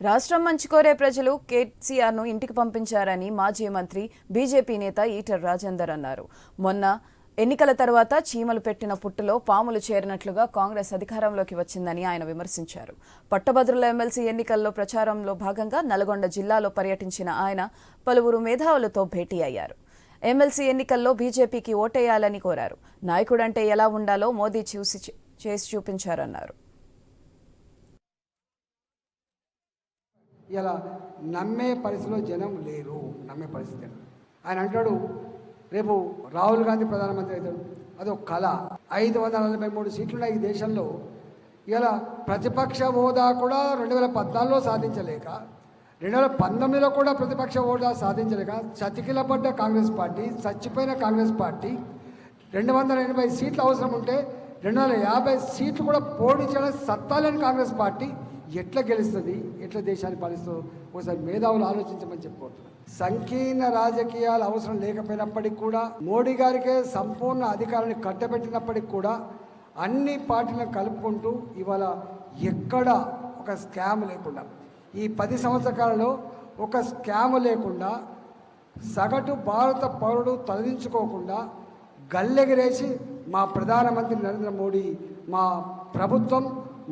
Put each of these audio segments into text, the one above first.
రాష్ట్రం మంచి కోరే ప్రజలు కేసీఆర్ను ఇంటికి పంపించారని మాజీ మంత్రి బీజేపీ నేత ఈటర్ రాజేందర్ అన్నారు. మొన్న ఎన్నికల తర్వాత చీమలు పెట్టిన పుట్టులో పాములు చేరినట్లుగా కాంగ్రెస్ అధికారంలోకి వచ్చిందని ఆయన విమర్శించారు. పట్టభద్రుల ఎమ్మెల్సీ ఎన్నికల్లో ప్రచారంలో భాగంగా నల్గొండ జిల్లాలో పర్యటించిన ఆయన పలువురు మేధావులతో భేటీ అయ్యారు. ఎమ్మెల్సీ ఎన్నికల్లో బీజేపీకి ఓటేయాలని కోరారు. నాయకుడంటే ఎలా ఉండాలో మోదీ చూసి చేసి చూపించారన్నారు. ఇలా నమ్మే పరిస్థితిలో జనం లేరు నమ్మే పరిస్థితి ఆయన అంటాడు రేపు రాహుల్ గాంధీ ప్రధానమంత్రి అవుతాడు. అదొక కళ. ఐదు వందల నలభై మూడు సీట్లున్న ఈ దేశంలో. ఇలా ప్రతిపక్ష హోదా కూడా రెండు వేల పద్నాలుగులో సాధించలేక రెండు వేల పంతొమ్మిదిలో కూడా ప్రతిపక్ష హోదా సాధించలేక చతికిలపడ్డ కాంగ్రెస్ పార్టీ చచ్చిపోయిన కాంగ్రెస్ పార్టీ రెండు వందల ఎనభై సీట్లు అవసరం ఉంటే రెండు వందల యాభై సీట్లు కూడా పోటీ చేయడం సత్తాలేని కాంగ్రెస్ పార్టీ ఎట్లా గెలుస్తుంది ఎట్లా దేశాన్ని పాలిస్తుందో ఒకసారి మేధావులు ఆలోచించమని చెప్పుకుంటున్నాను సంకీర్ణ రాజకీయాలు అవసరం లేకపోయినప్పటికీ కూడా మోడీ గారికే సంపూర్ణ అధికారాన్ని కట్టబెట్టినప్పటికి కూడా అన్ని పార్టీలను కలుపుకుంటూ ఇవాళ ఎక్కడ ఒక స్కామ్ లేకుండా ఈ పది సంవత్సరాలలో ఒక స్కామ్ లేకుండా సగటు భారత పౌరుడు తలదించుకోకుండా గల్లెగిరేసి మా ప్రధానమంత్రి నరేంద్ర మోడీ మా ప్రభుత్వం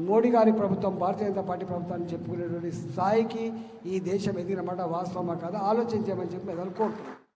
మోడీ గారి ప్రభుత్వం భారతీయ జనతా పార్టీ ప్రభుత్వాన్ని చెప్పుకునేటువంటి స్థాయికి ఈ దేశం ఎదిగినమాట వాస్తవమా కాదా? ఆలోచించమని చెప్పి నేను